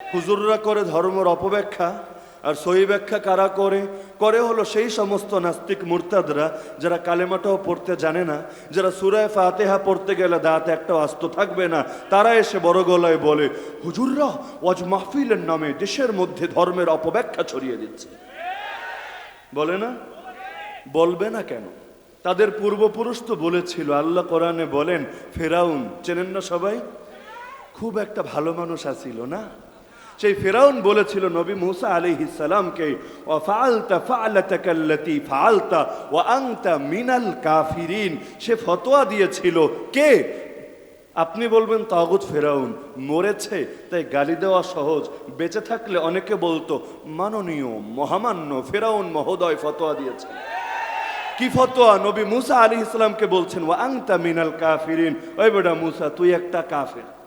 হুজুররা করে ধর্মের অপব্যাখ্যা, আর সহি ব্যাখ্যা কারা করে? করে হলো সেই সমস্ত নাস্তিক মুরতাদরা যারা কালেমাটাও পড়তে জানে না, যারা সুরায় ফাতেহা পড়তে গেলে দাঁত একটা আস্ত থাকবে না, তারা এসে বড় গলায় বলে, হুজুররা ওয়াজ মাহফিলের নামে দেশের মধ্যে ধর্মের অপব্যাখ্যা ছড়িয়ে দিচ্ছে। বলে না? বলবে না কেন? তাদের পূর্বপুরুষ তো বলেছিল, আল্লাহ কোরআনে বলেন, ফেরাউন, চেনেন না সবাই? খুব একটা ভালো মানুষ আসিল না? সেই ফেরাউন বলেছিল, নবী মুসা আলাইহিস সালামকে ওয়া ফাআলতা ফাআলাতাকাল্লাতী ফাআলতা, ওয়া আনতা মিনাল কাফিরিন। সে ফতোয়া দিয়েছিল। কে? আপনি বলবেন, তাগুত ফেরাউন। মরেছে, তাই গালি দেওয়া সহজ। বেঁচে থাকলে অনেকে বলতো, মাননীয়, মহামান্য ফেরাউন মহোদয় ফতোয়া দিয়েছে কি ফতোয়া? নবী মুসা আলী ইসলামকে বলছেন ও আংতা মিনাল কাফিরিন। ওই বেটা মুসা, তুই একটা কাফের।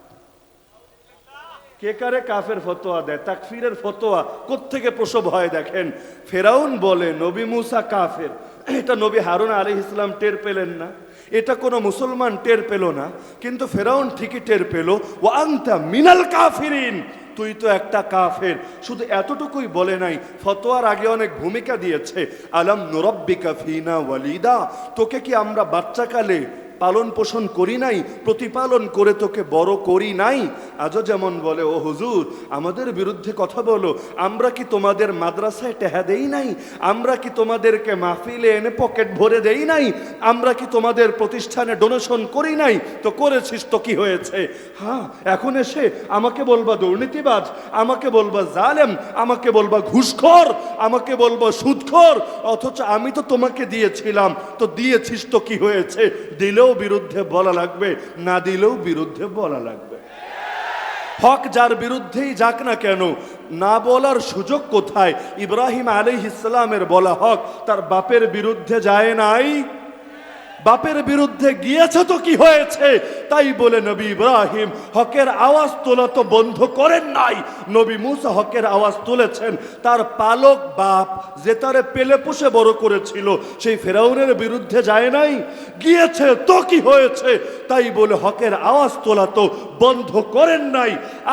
কে কারে কাফের ফতোয়া দেয়? তাকফিরের ফতোয়া কোত্থেকে প্রসব হয় দেখেন? ফেরাউন বলে, নবী মুসা কাফের। এটা নবী হারুন আলী ইসলাম টের পেলেন না। এটা কোনো মুসলমান টের পেল না। কিন্তু ফেরাউন ঠিকই টের পেল ও আংতা মিনাল কাফিরিন। তুই তো একটা কাফের। শুধু এতটুকুই বলে নাই, ফতোয়ার আগে অনেক ভূমিকা দিয়েছে। আলম নুরব্বিকা ফিনা ওয়ালিদা? তোকে কি আমরা বাচ্চাকালে পালন পোষণ করি নাই, প্রতিপালন করে তোকে বড় করি নাই। আজও যেমন বলে, ও হুজুর, আমাদের বিরুদ্ধে কথা বলো, আমরা কি তোমাদের মাদ্রাসায় টেহা দেই নাই? আমরা কি তোমাদেরকে মাহফিলে এনে পকেট ভরে দেই নাই? আমরা কি তোমাদের প্রতিষ্ঠানে ডোনেশন করি নাই? তো করেছিস তো কি হয়েছে? হ্যাঁ এখন এসে আমাকে বলবা দুর্নীতিবাজ, আমাকে বলবা জালেম, আমাকে বলবা ঘুষখোর, আমাকে বলবা সুদখোর, অথচ আমি তো তোমাকে দিয়েছিলাম, তো দিয়েছিস তো কি হয়েছে? দিলেও বিরুদ্ধে বলা লাগবে, না দিলেও বিরুদ্ধে বলা লাগবে। হক যার বিরুদ্ধেই যাক না কেন, না বলার সুযোগ কোথায়? ইব্রাহিম আলী ইসলামের বলা হক, তার বাপের বিরুদ্ধে যায় নাই। বাপের বিরুদ্ধে গিয়েছে তো কি হয়েছে? তাই বলে নবী ইব্রাহিম, হকের আওয়াজ তোলা তো বন্ধ করেন নাই। নবী মুসা হকের আওয়াজ তুলেছেন, তার পালক বাপ যে তারে পেলে পুষে বড় করেছিল, সেই ফেরাউনের বিরুদ্ধে যায় নাই। গিয়েছে তো কি হয়েছে? তাই বলে হকের আওয়াজ তোলা তো বন্ধ করেন নাই।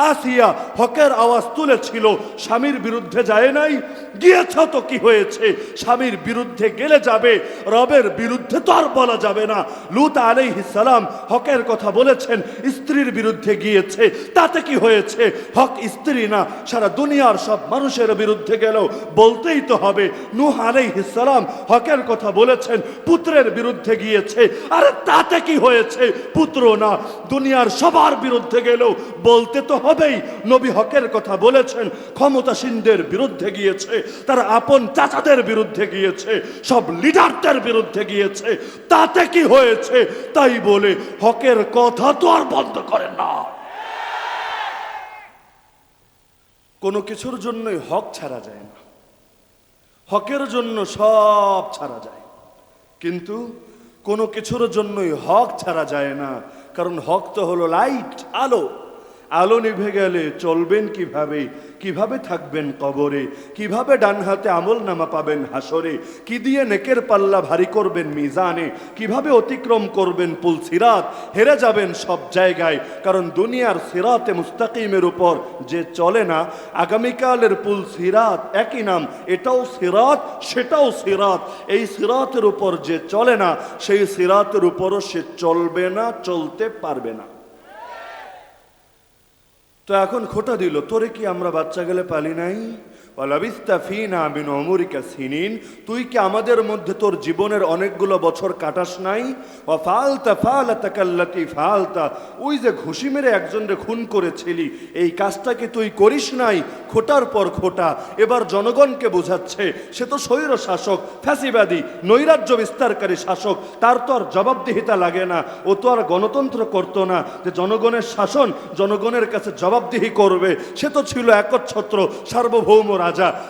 আসিয়া হকের আওয়াজ তুলেছিল, স্বামীর বিরুদ্ধে যায় নাই। গিয়েছ তো কি হয়েছে? স্বামীর বিরুদ্ধে গেলে যাবে, রবের বিরুদ্ধে তো আর বলা যাবে না। লুত আলাইহিস সালাম হকের কথা বলেছেন, স্ত্রীর বিরুদ্ধে গিয়েছে। তাতে কি হয়েছে? হক স্ত্রী না, সারা দুনিয়ার সব মানুষের বিরুদ্ধে গেলেও বলতেই তো হবে, নূহ আলাইহিস সালাম হকের কথা বলেছেন, পুত্রের বিরুদ্ধে গিয়েছে। আরে তাতে কি হয়েছে? পুত্র না, দুনিয়ার সবার বিরুদ্ধে গেলেও বলতে তো হবেই। নবী হকের কথা বলেছেন, ক্ষমতাসীনদের বিরুদ্ধে গিয়েছে, তারা আপন চাচাদের বিরুদ্ধে গিয়েছে, সব লিডারদের বিরুদ্ধে গিয়েছে। তাতে কি হয়েছে? তাই বলে হকের কথা তো আর বন্ধ করেন না। কোনো কিছুর জন্যই হক ছাড়া যায় না। হকের জন্য সব ছাড়া যায়। কিন্তু কোনো কিছুর জন্যই হক ছাড়া যায় না। কারণ হক তো হলো লাইট, আলো। আলো নিভে গেলে চলবেন কীভাবে? কীভাবে থাকবেন কবরে? কীভাবে ডান হাতে আমল নামা পাবেন হাসরে? কি দিয়ে নেকের পাল্লা ভারী করবেন মিজানে? কীভাবে অতিক্রম করবেন পুল সিরাত? হেরে যাবেন সব জায়গায়। কারণ দুনিয়ার সিরাতে মুস্তাকিমের উপর যে চলে না, আগামীকালের পুল সিরাত একই নাম। এটাও সিরাত, সেটাও সিরাত। এই সিরাতের উপর যে চলে না, সেই সিরাতের উপরও সে চলবে না, চলতে পারবে না। তো এখন খোটা দিল তোরে কি আমরা বাচ্চা গেলে পালি নাই? ওয়ালাবিস্তা ফিনা বিন অমরিকা সিনিন, তুই কি আমাদের মধ্যে তোর জীবনের অনেকগুলো বছর কাটাস নাই? ও ফালতা ফালতা কাল্লাতি ফালতা, ওই যে ঘুষি মেরে একজনরে খুন করেছিলি, এই কাজটা কি তুই করিস নাই? খোটার পর খোটা, এবার জনগণকে বোঝাচ্ছে, সে তো স্বৈর শাসক, ফ্যাসিবাদী, নৈরাজ্য বিস্তারকারী শাসক, তার তো আর জবাবদিহিতা লাগে না, ও তো আর গণতন্ত্র করতো না, যে জনগণের শাসন জনগণের কাছে জবাবদিহি করবে, সে তো ছিল একচ্ছত্র সার্বভৌম রাজা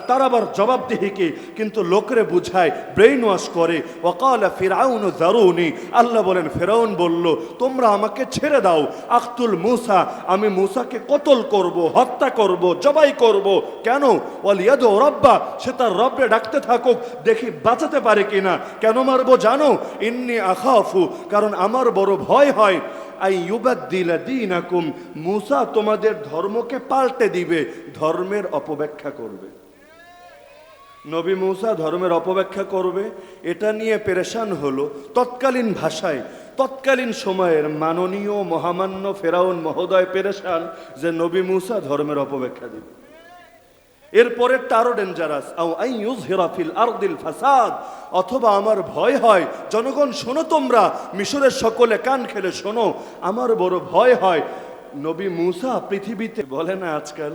তার আবার জবাবদিহি কি? কিন্তু লোকরে বুঝায় ব্রেইন ওয়াশ করে ওকাল ফিরাউন জারুনি আল্লাহ বলেন, ফেরাউন বলল, তোমরা আমাকে ছেড়ে দাও। আখতুল মুসা, আমি মুসাকে কতল করব, হত্যা করব, জবাই করব। কেন? ওয়ালিয়াদ রব্বা, সে তার রব্বে ডাকতে থাকুক, দেখি বাঁচাতে পারে কিনা। কেন মারবো জানো? ইন্নি আখাফু, কারণ আমার বড় ভয় হয়। মুসা তোমাদের ধর্মকে পাল্টে দিবে, ধর্মের অপব্যাখ্যা করবে। নবী মূসা ধর্মের অপব্যাখ্যা করবে, এটা নিয়ে পেরেশান হলো তৎকালীন ভাষায়, তৎকালীন সময়ের মাননীয় মহামান্য ফেরাউন মহোদয় পেরেশান যে নবী মূসা ধর্মের অপব্যাখ্যা দিবে। এরপরে তারও ডেঞ্জারাস আও আই ইউজহিরা ফিল আরদিল ফাসাদ। অথবা আমার ভয় হয়, জনগণ শোনো তোমরা, মিশরের সকলে কান খেলে শোনো, আমার বড় ভয় হয়। নবী মূসা পৃথিবীতে বলে না আজকাল?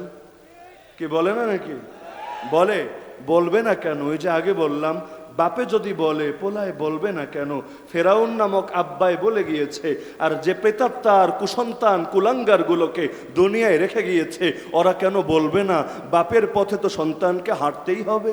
কি বলে না নাকি? বলে। বলবে না কেন? ওই যে আগে বললাম, বাপে যদি বলে, পোলায় বলবে না কেন? ফেরাউন নামক আব্বায় বলে গিয়েছে, আর যে প্রেতাত্মার কুসন্তান কুলাঙ্গারগুলোকে দুনিয়ায় রেখে গিয়েছে, ওরা কেন বলবে না? বাপের পথে তো সন্তানকে হাঁটতেই হবে।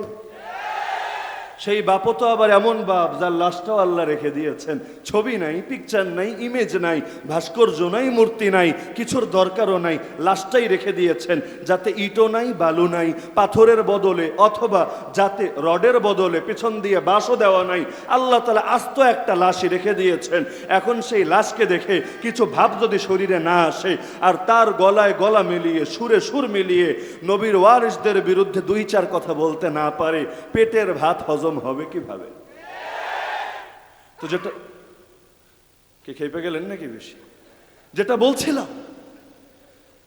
সেই বাপও তো আবার এমন বাপ যার লাশটাও আল্লাহ রেখে দিয়েছেন। ছবি নাই পিকচার নাই ইমেজ নাই, ভাস্কর্য নাই, মূর্তি নাই, কিছুর দরকারও নাই, লাশটাই রেখে দিয়েছেন। যাতে ইটও নাই, বালু নাই, পাথরের বদলে অথবা যাতে রডের বদলে পিছন দিয়ে বাঁশও দেওয়া নাই, আল্লাহ তালা আস্ত একটা লাশই রেখে দিয়েছেন। এখন সেই লাশকে দেখে কিছু ভাব যদি শরীরে না আসে, আর তার গলায় গলা মিলিয়ে, সুরে সুর মিলিয়ে নবীর ওয়ারিসদের বিরুদ্ধে দুই চার কথা বলতে না পারে, পেটের ভাত হজম হবে কীভাবে? তো যেটা, কে খেপে গেলেন নাকি বেশি? যেটা বলছিলাম,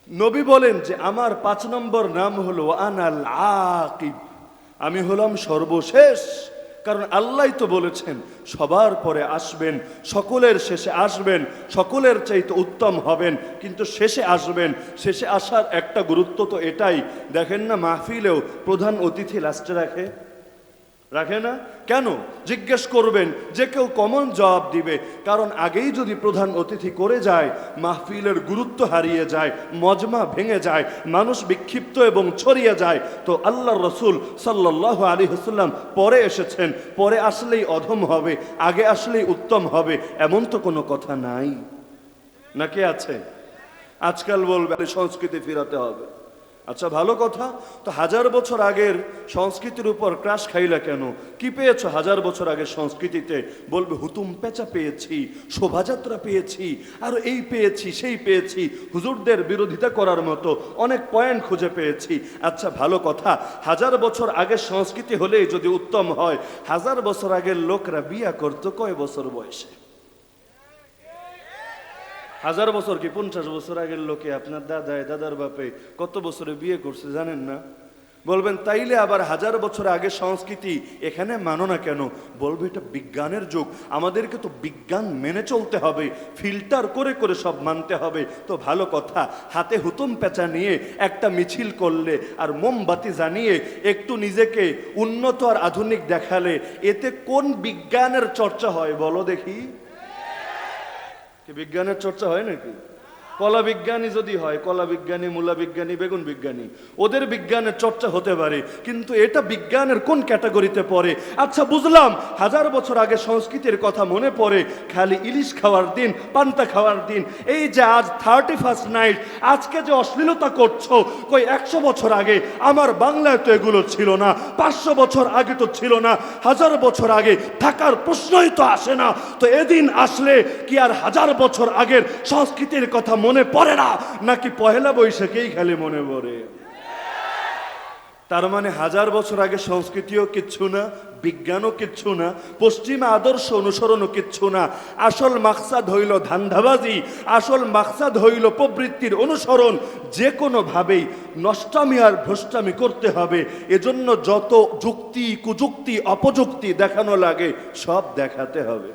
নবী বলেন যে আমার পাঁচ নম্বর নাম হলো আনাল আকিব। আমি হলাম সর্বশেষ, কারণ আল্লাহ তো বলেছেন, সবার পরে আসবেন, সকলের শেষে আসবেন, সকলের চাইতে উত্তম হবেন, কিন্তু শেষে আসবেন, শেষে আসার একটা গুরুত্ব তো এটাই। দেখেন না, মাহফিলেও প্রধান অতিথি লাস্টে রাখে। রাখে না? কেন? জিজ্ঞেস করবেন, যে কেউ কমন জবাব দিবে। কারণ আগেই যদি প্রধান অতিথি করে যায়, মাহফিলের গুরুত্ব হারিয়ে যায়, মজমা ভেঙে যায়, মানুষ বিক্ষিপ্ত এবং ছড়িয়ে যায়, তো আল্লাহ রসুল সাল্লাহ আলী হাসাল্লাম পরে এসেছেন। পরে আসলেই অধম হবে, আগে আসলেই উত্তম হবে, এমন তো কোনো কথা নাই। নাকি আছে? আজকাল বলবে, সংস্কৃতি ফিরাতে হবে। আচ্ছা ভালো কথা। তো হাজার বছর আগের সংস্কৃতির উপর ক্রাশ খাইলা কেন? কি পেয়েছ হাজার বছর আগের সংস্কৃতিতে? বলবে, হুতুম পেঁচা পেয়েছি, শোভাযাত্রা পেয়েছি, আর এই পেয়েছি, সেই পেয়েছি, হুজুরদের বিরোধিতা করার মতো অনেক পয়েন্ট খুঁজে পেয়েছি। আচ্ছা ভালো কথা। হাজার বছর আগের সংস্কৃতি হলেই যদি উত্তম হয়, হাজার বছর আগের লোকরা বিয়া করতো কয় বছর বয়সে? হাজার বছর কি পঞ্চাশ বছর আগের লোকে আপনার দাদায়, দাদার বাপে কত বছরে বিয়ে করছে জানেন না? বলবেন, তাইলে আবার হাজার বছর আগে সংস্কৃতি এখানে মানো না কেন? বলবে, এটা বিজ্ঞানের যুগ। আমাদেরকে তো বিজ্ঞান মেনে চলতে হবে, ফিল্টার করে করে সব মানতে হবে। তো ভালো কথা, হাতে হুতুম পেঁচা নিয়ে একটা মিছিল করলে আর মোমবাতি জানিয়ে একটু নিজেকে উন্নত আর আধুনিক দেখালে, এতে কোন বিজ্ঞানের চর্চা হয় বলো দেখি? বিজ্ঞানের চর্চা হয় নাকি? কলা বিজ্ঞানী যদি হয় কলা বিজ্ঞানী মূলা বিজ্ঞানী বেগুন বিজ্ঞানী, ওদের বিজ্ঞানের চর্চা হতে পারে, কিন্তু এটা বিজ্ঞানের কোন ক্যাটাগরিতে পড়ে? আচ্ছা বুঝলাম, হাজার বছর আগে সংস্কৃতির কথা মনে পড়ে, খালি ইলিশ খাওয়ার দিন, পান্তা খাওয়ার দিন, এই যে আজ থার্টি ফার্স্ট নাইট আজকে যে অশ্লীলতা করছ, কই একশো বছর আগে আমার বাংলায় তো এগুলো ছিল না, পাঁচশো বছর আগে তো ছিল না, হাজার বছর আগে থাকার প্রশ্নই তো আসে না, তো এদিন আসলে কি আর হাজার বছর আগের সংস্কৃতির কথা মনে পড়ে না, নাকি পহেলা বৈশাখেই খালি মনে পড়ে। তার মানে হাজার বছর আগে সংস্কৃতিও কিচ্ছু না, বিজ্ঞানও কিচ্ছু না, পশ্চিমা আদর্শ অনুসরণও কিচ্ছু না। আসল মাকসাদ হইল ধান্ধাবাজি আসল মাকসাদ হইল প্রবৃত্তির অনুসরণ। যে কোনোভাবেই নষ্টামি আর ভ্রষ্টামি করতে হবে, এজন্য যত যুক্তি, কুযুক্তি, অপযুক্তি দেখানো লাগে, সব দেখাতে হবে।